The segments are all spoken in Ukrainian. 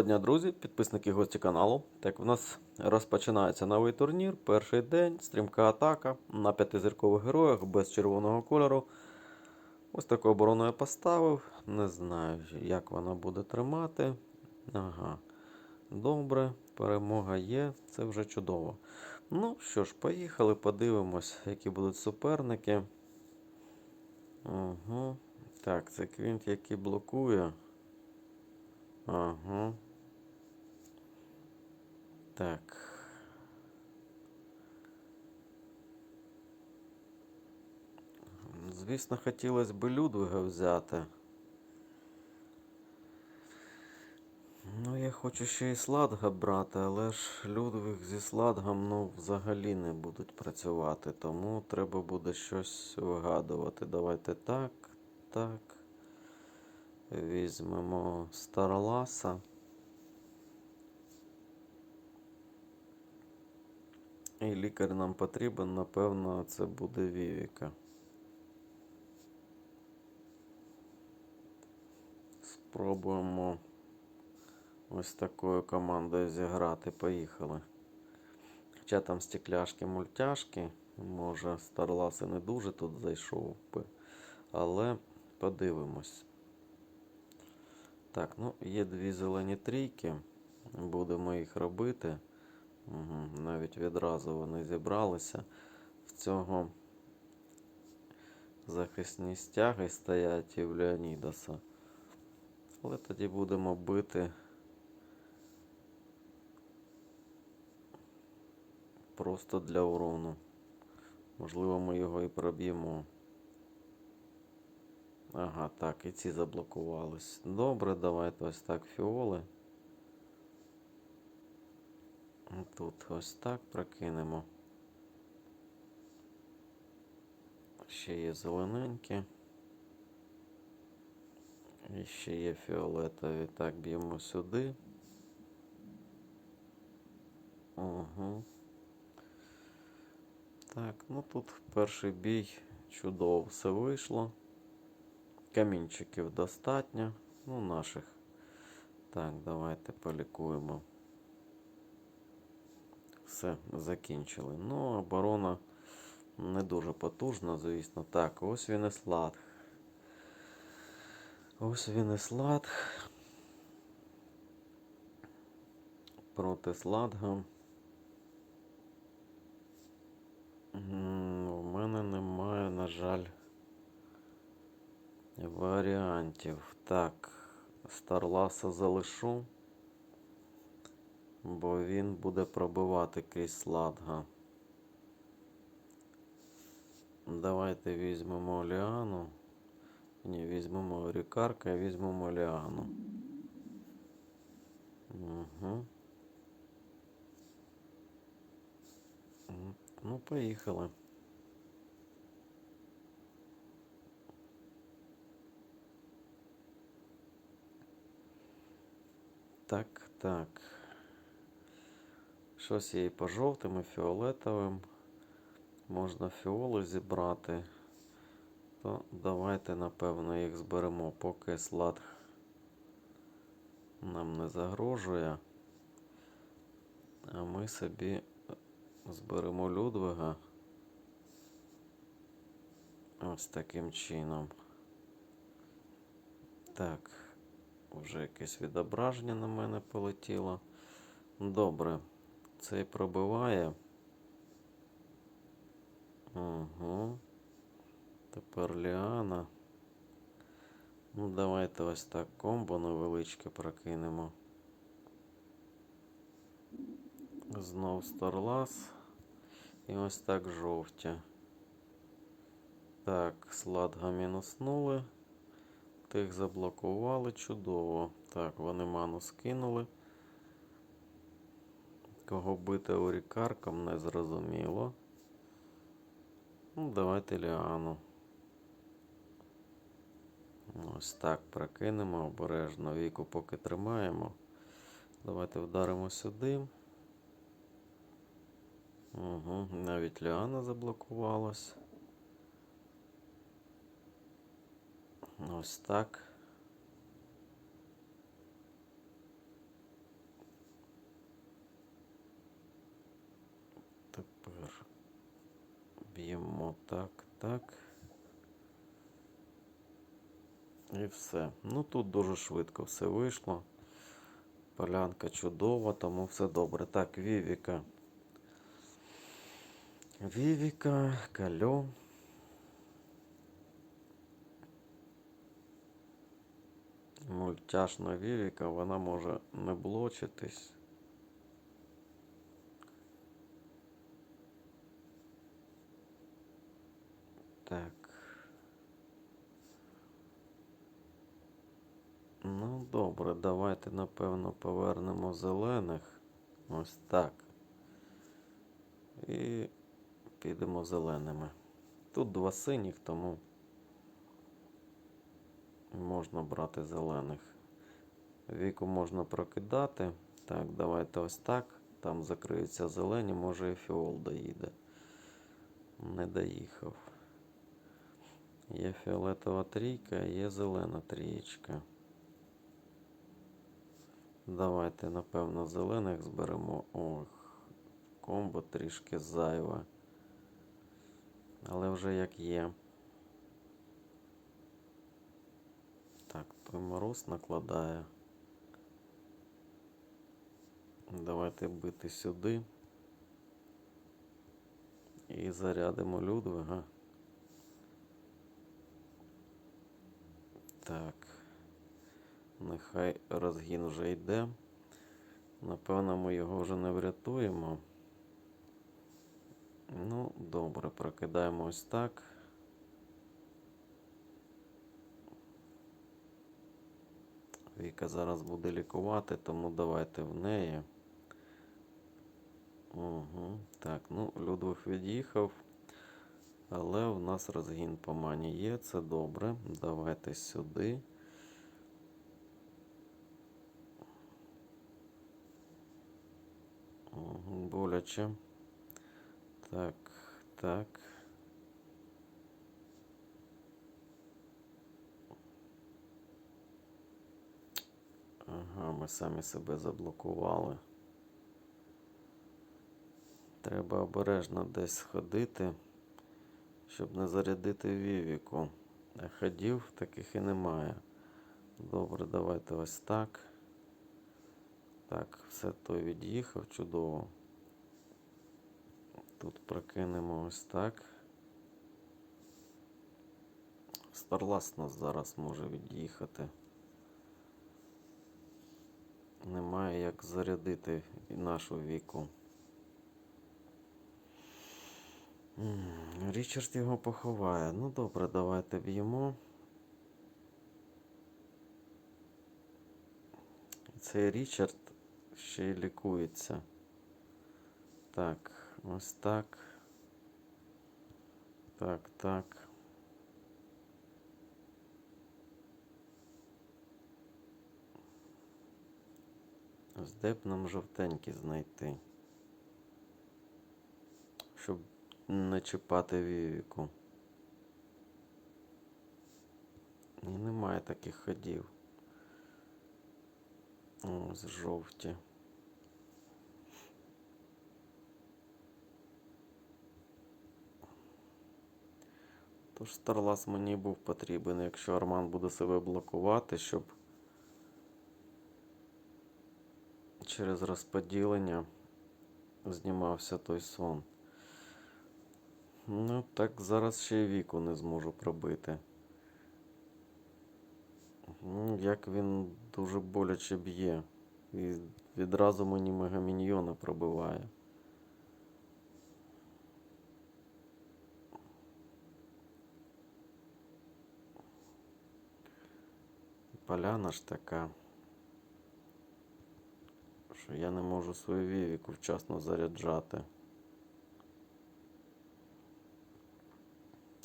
Доброго дня, друзі, підписники гості каналу. Так, в нас розпочинається новий турнір. Перший день, стрімка атака на п'ятизіркових героях без червоного кольору. Ось таку оборону я поставив. Не знаю, як вона буде тримати. Ага. Добре, перемога є, це вже чудово. Ну що ж, поїхали, подивимось, які будуть суперники. Угу. Так, це квінт, який блокує. Ага. Так. Звісно, хотілося б Людвига взяти. Ну, я хочу ще і Сладга брати, але ж Людвиг зі Сладгом ну, взагалі не будуть працювати, тому треба буде щось вигадувати. Давайте так, так. Візьмемо Старласа. І лікар нам потрібен, напевно, це буде Вівіка. Спробуємо ось такою командою зіграти. Поїхали. Хоча там стекляшки мультяшки, може Старлас і не дуже тут зайшов би, але подивимось. Так, ну є дві зелені трійки. Будемо їх робити. Угу, навіть відразу вони зібралися. В цього захисні стяги стоять і в Леонідаса. Але тоді будемо бити просто для урону. Можливо, ми його і проб'ємо. Ага, так, і ці заблокувались. Добре, давайте ось так фіоли. Тут ось так прокинемо. Ще є зелененькі. І ще є фіолетові. Так, б'ємо сюди. Угу. Так, ну тут перший бій чудово все вийшло. Камінчиків достатньо. Ну, наших. Так, давайте полікуємо. Все, закінчили. Ну, оборона не дуже потужна, звісно. Так, ось він і слад. Ось він і слад. Проти сладга. У мене немає, на жаль. Варіантів. Так, Старласа залишу, бо він буде пробивати крізь Сладга. Давайте візьмемо Ліану. Ні, візьмемо Рікарка і візьмемо Ліану. Угу. Ну, поїхали. Так, так. Щось є і по жовтим, і фіолетовим. Можна фіоли зібрати. То давайте, напевно, їх зберемо, поки слад нам не загрожує. А ми собі зберемо Людвига. Ось таким чином. Так. Вже якесь відображення на мене полетіло. Добре. Цей пробиває. Угу. Тепер Ліана. Ну, давайте ось так комбо невеличке прокинемо. Знов Старлас. І ось так жовті. Так, сладга мінуснули. Тих заблокували чудово. Так, вони ману скинули. Кого бити урікарком не зрозуміло. Ну, давайте Ліану. Ось так прокинемо обережно. Віку поки тримаємо. Давайте вдаримо сюди. Угу, навіть Ліана заблокувалась. Ось так. б'ємо так, так. І все. Ну тут дуже швидко все вийшло. Полянка чудова, тому все добре. Так, Вівіка. Вівіка, кальо. Мультяшна Вівіка, вона може не блочитись. Так. Ну, добре, давайте, напевно, повернемо зелених. Ось так. І підемо зеленими. Тут два синіх, тому можна брати зелених. Віку можна прокидати. Так, давайте ось так. Там закриються зелені, може і фіол доїде. Не доїхав. Є фіолетова трійка, є зелена трієчка. Давайте, напевно, зелених зберемо. Ох, комбо трішки зайве. Але вже як є. Так, той мороз накладає. Давайте бити сюди. І зарядимо Людвига. Так. Нехай розгін вже йде. Напевно, ми його вже не врятуємо. Ну, добре, прокидаємо ось так. Віка зараз буде лікувати, тому давайте в неї. Угу. Так, ну, Людвиг від'їхав. Але в нас розгін по мані є, це добре. Давайте сюди. Боляче. Так, так. Ага, ми самі себе заблокували. Треба обережно десь сходити, щоб не зарядити Вівіку. А ходів таких і немає. Добре, давайте ось так. Так, все той від'їхав чудово. Тут прокинемо ось так. Старлас нас зараз може від'їхати. Немає як зарядити і нашу віку. Річард його поховає. Ну добре, давайте б'ємо. Цей Річард ще й лікується. Так, ось так. Так, так. Ось де б нам жовтенький знайти. Щоб не чіпати вівіку. І немає таких ходів. Ось жовті. Тож Старлас мені був потрібен, якщо Арман буде себе блокувати, щоб через розподілення знімався той сон. Ну, так зараз ще й віку не зможу пробити. Ну, Як він дуже боляче б'є. І відразу мені мегаміньйона пробиває. Поляна ж така, що я не можу свою вівіку вчасно заряджати.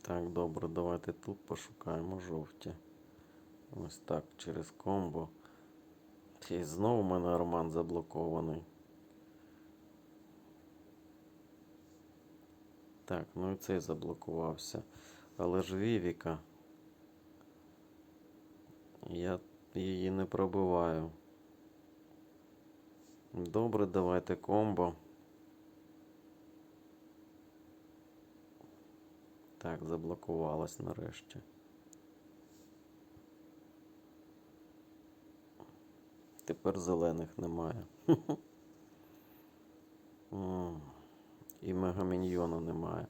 Так, добре, давайте тут пошукаємо жовті. Ось так, через комбо. І знову в мене Арман заблокований. Так, ну і цей заблокувався. Але ж Вівіка. Я її не пробиваю. Добре, давайте комбо. Так, заблокувалась нарешті. Тепер зелених немає. І мегаміньйона немає.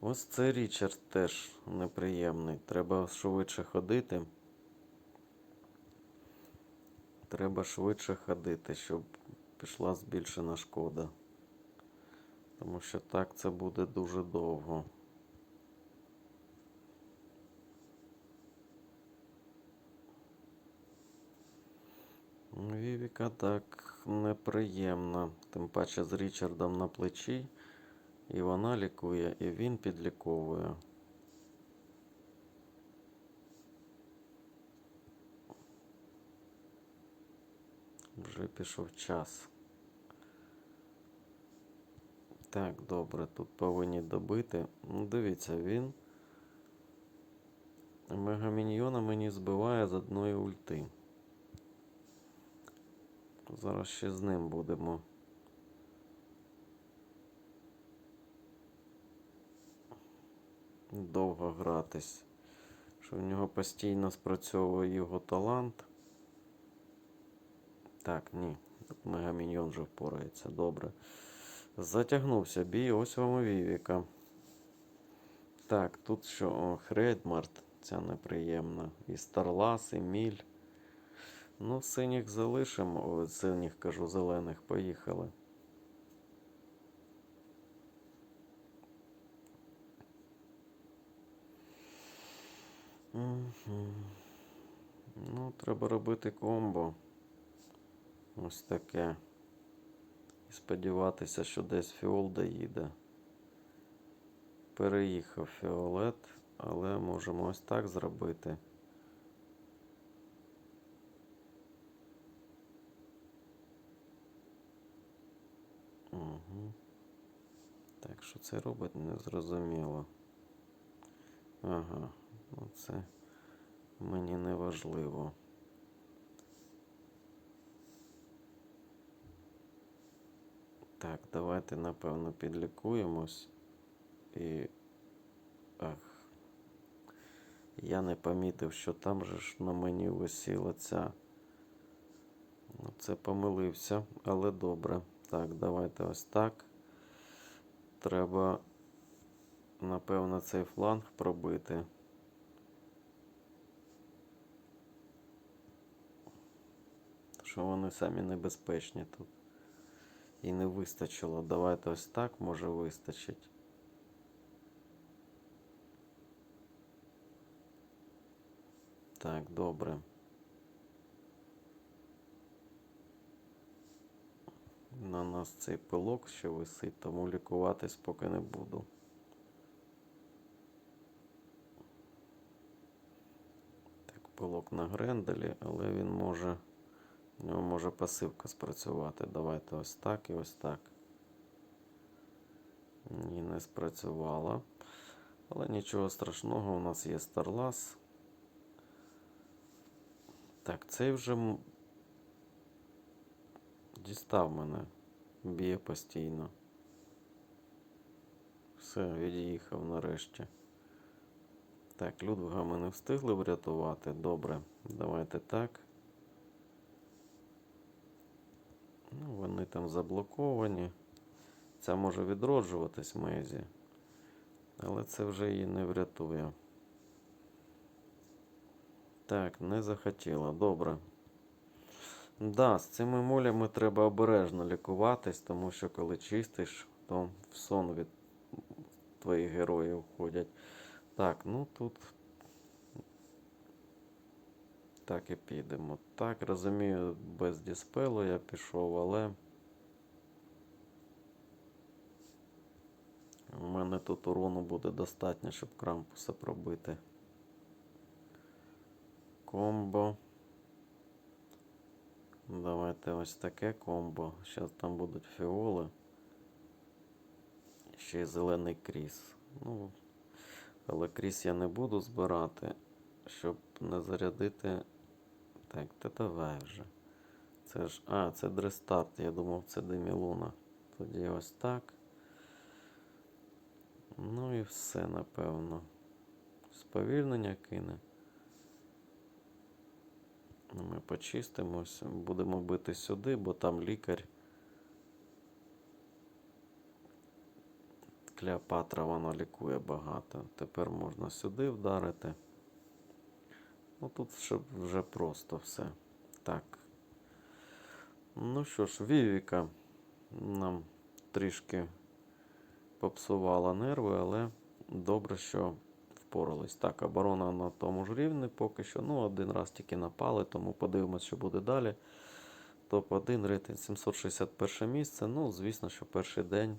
Ось цей Річард теж неприємний. Треба швидше ходити. Треба швидше ходити, щоб пішла збільшена шкода. Тому що так це буде дуже довго. Вівіка так неприємна. Тим паче з Річардом на плечі. І вона лікує, і він підліковує. Вже пішов час. Так, добре, тут повинні добити. Ну, дивіться, він Мегаміньйона мені збиває з одної ульти. Зараз ще з ним будемо. Довго гратись. Що в нього постійно спрацьовує його талант. Так, ні. Мегаміньйон вже впорається. Добре. Затягнувся бій, ось вам Вівіка. Так, тут що? О, Хрейдмарт, ця неприємна. І Старлас, і Міль. Ну, синіх залишимо. Синіх кажу, зелених. Поїхали. Ну, треба робити комбо. Ось таке. І сподіватися, що десь фіол доїде. Переїхав фіолет, але можемо ось так зробити. Угу. Так, що це робить, не зрозуміло. Ага, ну це мені не важливо. Так, давайте, напевно, підлікуємось. І. Ах. Я не помітив, що там же ж на мені висіла ця. Ну, Це помилився, але добре. Так, давайте ось так. Треба, напевно, цей фланг пробити. Що вони самі небезпечні тут. І не вистачило. Давайте ось так може вистачить. Так, добре. На нас цей пилок ще висить, тому лікуватись поки не буду. Так, пилок на гренделі, але він може. У нього може пасивка спрацювати. Давайте ось так і ось так. Ні, не спрацювала. Але нічого страшного, у нас є Старлас. Так, цей вже дістав мене. Б'є постійно. Все, від'їхав нарешті. Так, Людвига ми не встигли врятувати. Добре, давайте так. Ну, вони там заблоковані. Ця може відроджуватись Мезі. Але це вже її не врятує. Так, не захотіла. Добре. Да, з цими мулями треба обережно лікуватись, тому що коли чистиш, то в сон від твоїх героїв ходять. Так, ну тут. Так і підемо. Так, розумію, без діспелу я пішов, але. У мене тут урону буде достатньо, щоб крампуса пробити. Комбо. Давайте ось таке комбо. Зараз там будуть фіоли. Ще й зелений кріс. Ну, але кріс я не буду збирати, щоб не зарядити. Так, та давай вже. Це ж. А, це Дрестарт. Я думав, це Демілуна. Тоді ось так. Ну і все, напевно. Сповільнення кине. Ну, Ми почистимось, будемо бити сюди, бо там лікар. Клеопатра вона лікує багато. Тепер можна сюди вдарити. Ну тут ще вже просто все. Так. Ну що ж, Вівіка нам трішки попсувала нерви, але добре, що впорались. Так, оборона на тому ж рівні поки що. Ну, один раз тільки напали, тому подивимось, що буде далі. Топ-1 рейтинг 761 місце. Ну, звісно, що перший день,